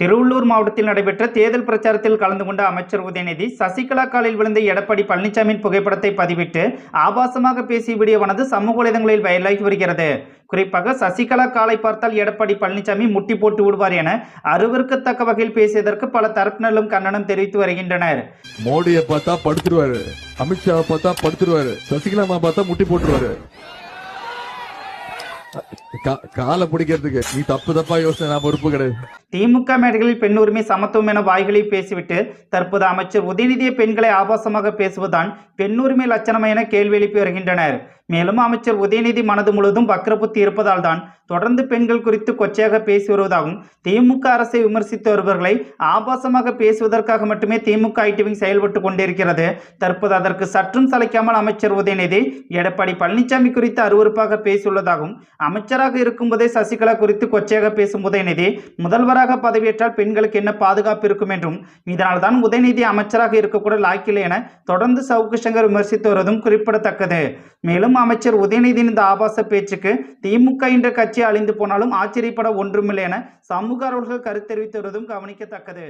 திருவள்ளூர் மாவட்டத்தில் நடைபெற்ற தேர்தல் பிரச்சாரத்தில் கலந்து கொண்ட அமைச்சர் உதயநிதி சசிகலா காலில் விழுந்த எடப்பாடி பழனிசாமியின் புகைப்படத்தை பதிவிட்டு ஆபாசமாக பேசிய வீடியோவானது சமூக வலைதளங்களில் வைரலாகி வருகிறது. குறிப்பாக சசிகலா காலை பார்த்தால் எடப்பாடி பழனிசாமி முட்டி போட்டு விடுவார் என அருவருக்கத்தக்க வகையில் பேசியதற்கு பல தரப்பினரும் கண்டனம் தெரிவித்து வருகின்றனர். மோடியை பார்த்தா படுத்துருவாரு அமித்ஷாவை பார்த்தா படுத்துருவாரு சசிகலா பார்த்தா முட்டி போட்டுருவாரு. காலை பிடிக்கிறதுக்கு நீ தப்பு தப்பா யோசனை நான் பொறுப்பு கிடையாது. திமுக மேடைகளில் பெண் உரிமை சமத்துவம் என வாய்களில் பேசிவிட்டு தற்போது அமைச்சர் உதயநிதியை பெண்களை ஆபாசமாக பேசுவதுதான் பெண் உரிமை லட்சணம் என கேள்வி எழுப்பி வருகின்றனர். மேலும் அமைச்சர் உதயநிதி மனது முழுவதும் வக்ரபுத்தி இருப்பதால் தான் தொடர்ந்து பெண்கள் குறித்து கொச்சையாக பேசி வருவதாகவும் திமுக அரசை விமர்சித்து வருபவர்களை ஆபாசமாக பேசுவதற்காக மட்டுமே திமுக ஐடிவிங் செயல்பட்டு கொண்டிருக்கிறது. தற்போது அதற்கு சற்றும் சளைக்காமல் அமைச்சர் உதயநிதி எடப்பாடி பழனிசாமி குறித்து அருவருப்பாக பேசியுள்ளதாகவும் அமைச்சராக இருக்கும்போதே சசிகலா குறித்து கொச்சையாக பேசும் உதயநிதி முதல்வராக பதவியேற்றால் பெண்களுக்கு என்ன பாதுகாப்பு இருக்கும் என்றும் இதனால் தான் உதயநிதி அமைச்சராக இருக்கக்கூட லாய்க்கில்லை என தொடர்ந்து சவுக்கு சங்கர் விமர்சித்து வருவதும் குறிப்பிடத்தக்கது. மேலும் அமைச்சர் உதயநிதியின் இந்த ஆபாச பேச்சுக்கு திமுக என்ற கட்சி அழிந்து போனாலும் ஆச்சரியப்பட ஒன்றுமில்லை என சமூக ஆர்வலர்கள் கருத்து தெரிவித்து வருவதும் கவனிக்கத்தக்கது.